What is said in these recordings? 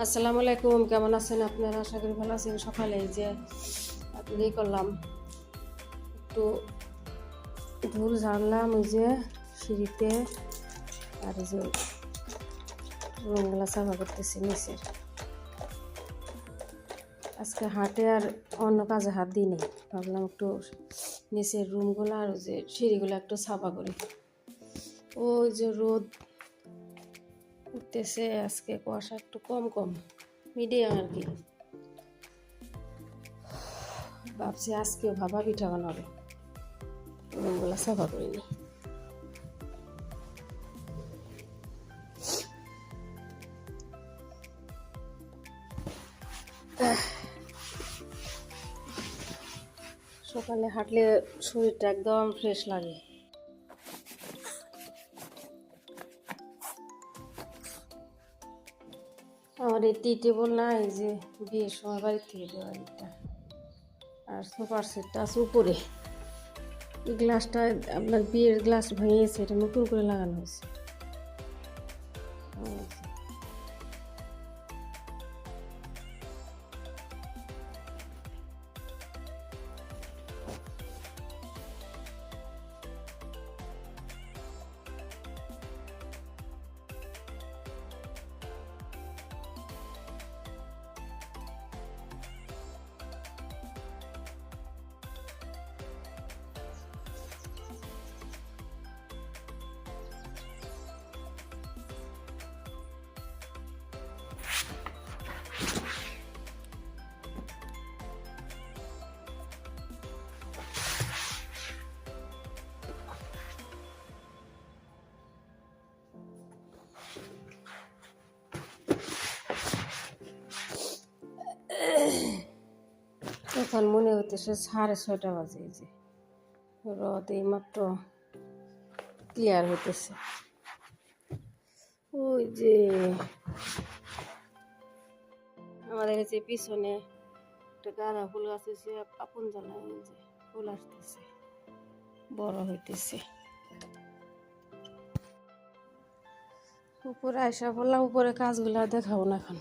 আসসালামু আলাইকুম, কেমন আছেন আপনারা? আশা করি ভালো আছেন। সকালে যে আপনি করলাম, একটু ধুল ঝাড়লাম ওই যে সিঁড়িতে, আর যে রুমগুলা সাফা করতেছি নিচের। আজকে হাটে আর অন্য কাজে হাত দিই নেই। ভাবলাম একটু নিচের রুমগুলো আর যে সিঁড়িগুলো একটু সাফা করি। ওই যে রোদ উঠতেছে আজকে কুয়াশা একটু কম কম মিডিয়াম আর কি। ভাবছি আজকে ভাবা পিঠা বানাবে। রুমগুলো সাফা করিনি। সকালে হাঁটলে শরীরটা একদম ফ্রেশ লাগে। আমার এই টি টেবল না এই যে বিয়ের সময় বাড়ির থেকে এটা আর সোফার সেটটা আছে উপরে। এই গ্লাসটা আপনার বিয়ের গ্লাস ভেঙেছে এটা নতুন করে লাগানো হয়েছে। এখন মনে হইতেছে সাড়ে ছয়টা বাজে যে। রদ এই মাত্র ক্লিয়ার হইতেছে। ওই যে আমাদের যে পিছনে একটা গাঁদা ফুল গাছ আছে, আপন জ্বালা যে ফুল আসতেছে, বড় হইতেছে। উপরে আসা বললাম, উপরে কাজগুলা দেখাবো না এখন।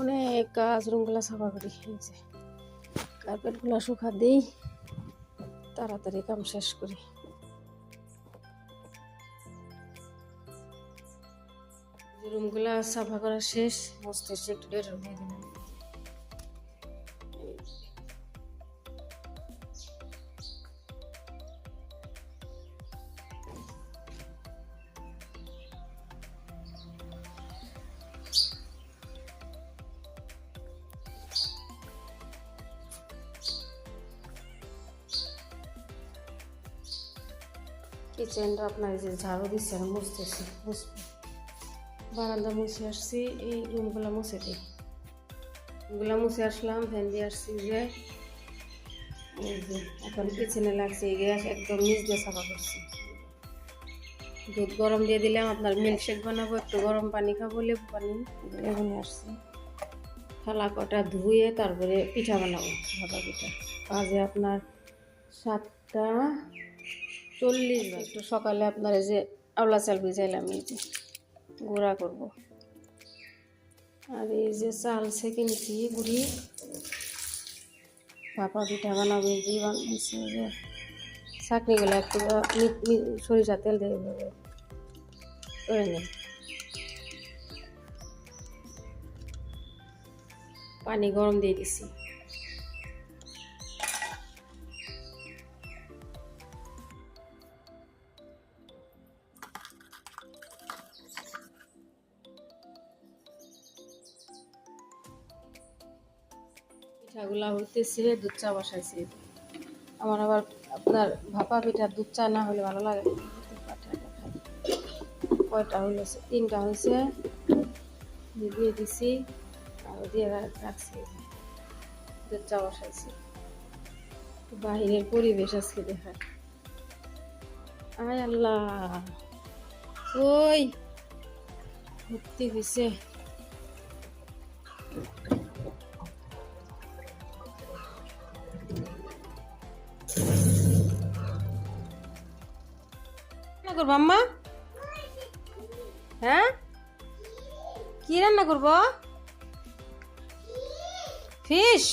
অনেক কাজ, রুমগুলা সাফা করি যে কার্পেটগুলো শুকা দিই, তাড়াতাড়ি কাম শেষ করি। রুমগুলা সাফা করা শেষ, মস্তিষ্ক একটু বের দিয়ে দিলাম কিচেনটা আপনার যে ঝাড়ু দিচ্ছে আর মুছতেছি, মুছবো। বারান্দা মুছে আসছি, এই রুমগুলো মুছে দিই। রুমগুলো মুছে আসলাম, ফ্যান দিয়ে আসছি যে এখন কিচেনে লাগছে, এই গ্যাস একদম নিচ দিয়ে সাফা করছি দুধ গরম দিয়ে দিলাম, আপনার মিল্কশেক বানাবো, একটু গরম পানি খাব, লেবু পানি, এগুলো আসছি। থালা কটা ধুয়ে তারপরে পিঠা বানাবো ভাপা পিঠা। বাজে আপনার সাতটা চল্লিশ একটু সকালে আপনার এই যে আওলা চাল ভিজাইলাম এই যে গুঁড়া করব। আর এই যে চাল ছেঁকে নিচ্ছি গুড়ি। ভাপা পিঠা বানাবো যে বানিয়েছি যে চাটনিগুলো একটু সরিষা তেল দিয়ে করে নিই। পানি গরম দিয়ে দিছি। পিঠাগুলা হইতেছে, দুধ চা বসাইছি। আমার আবার আপনার ভাপা পিঠা, দুধ চা না হলে ভালো লাগে। কয়টা হইলেছে? তিনটা হয়েছে দিয়ে দিছি আর দিয়ে রাখছি। দুধ চা বসাইছি। বাহিরের পরিবেশ আজকে দেখায়। আয় আল্লাহ। ওই, ভর্তি হয়েছে করব আম্মা? হ্যাঁ? কি রান্না করব? ফিশ।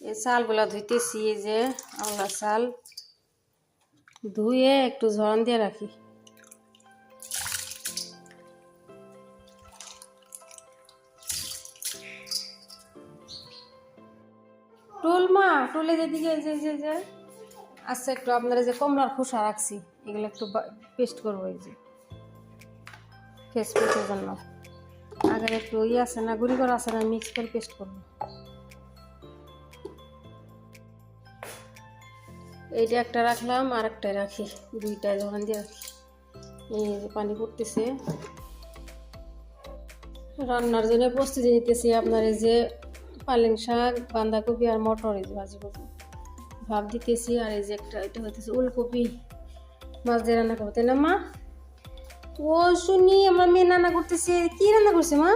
এই চালগুলা ধুইতেছি যে আমলা চাল। ধুয়ে একটু ঝরন দিয়ে রাখি। টুল মা টুলে যেদিকে যে যে- যে। আচ্ছা একটু আপনারা যে কমলার খোসা রাখছি, এগুলো একটু পেস্ট করব এই যে। ফেস পেস্টের জন্য। আগে একটু ইয়ে আছে না, গুঁড়ি করা আছে না মিক্স করে পেস্ট করব। এইটা একটা রাখলাম আর একটা রাখি। দুইটা দোকান দিয়ে রাখি এই যে পানি পড়তেছে। রান্নার জন্য প্রস্তুতি নিতেছি আপনার এই যে পালেং শাক, বাঁধাকপি আর মটর এই যে ভাজি করব ভাব দিতেছি আর এই যে একটা, এটা হইতেছে ওলকপি। মাছ দিয়ে রান্না করব, তাই না মা? ও শুনি, আমার মেয়ে রান্না করতেছে। কি রান্না করছে মা?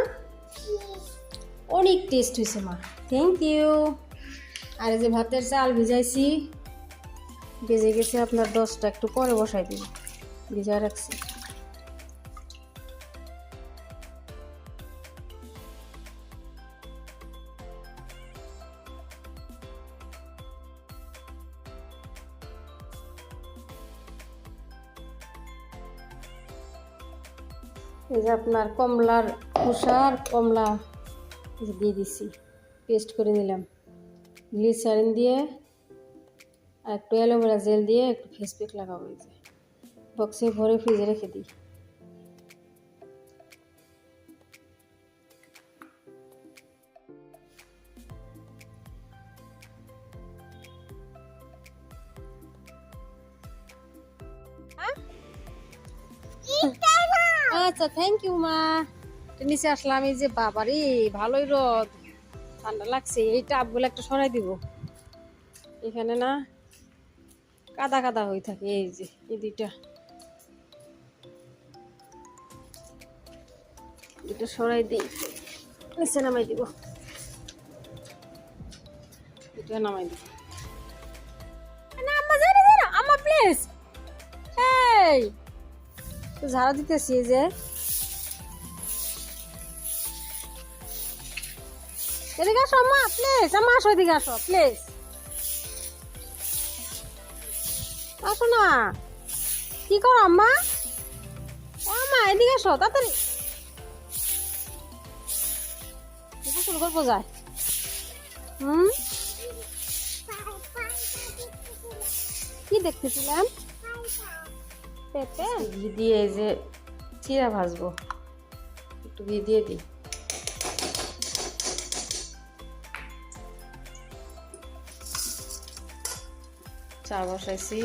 অনেক টেস্ট হয়েছে মা। থ্যাংক ইউ আর এই যে ভাতের চাল ভিজাইছি। ভেজে গেছে, আপনার দশটা একটু পরে বসাই দিন। ভিজা রাখছি। এই যে আপনার কমলার খোসার কমলা দিয়ে দিছি পেস্ট করে নিলাম। গ্লিসারিন দিয়ে আর একটু অ্যালোভেরা জেল দিয়ে একটু ফেস প্যাক লাগাবো এই যে। বক্সে ভরে ফ্রিজে রেখে দিই। আচ্ছা থ্যাংক ইউ মা। নিচে আসলাম এই যে বাবারে ভালোই রোদ। ঠান্ডা লাগছে এই টাপগুলো একটা সরাই দিব। এখানে না কাদা কাদা হয়ে থাকে, এই যে, এই দুইটা। দুটো সরাই দিই। নামাই দিব। দুটো নামাই দিব। আম্মা প্লিজ এই ঝাড়া দিতেছি যে। এদিকে আসো, আম্মা প্লিজ আম্মা, আসো এদিকে আসো প্লিজ আসো না। কি করো, আম্মা? ও আম্মা, এদিকে আসো তাড়াতাড়ি। গোসল হুম? কি দেখতেছিলাম পেঁপে? দিয়ে যে চিরা ভাজবো। একটু ঘি দিয়ে দিই। চা বসাইছি।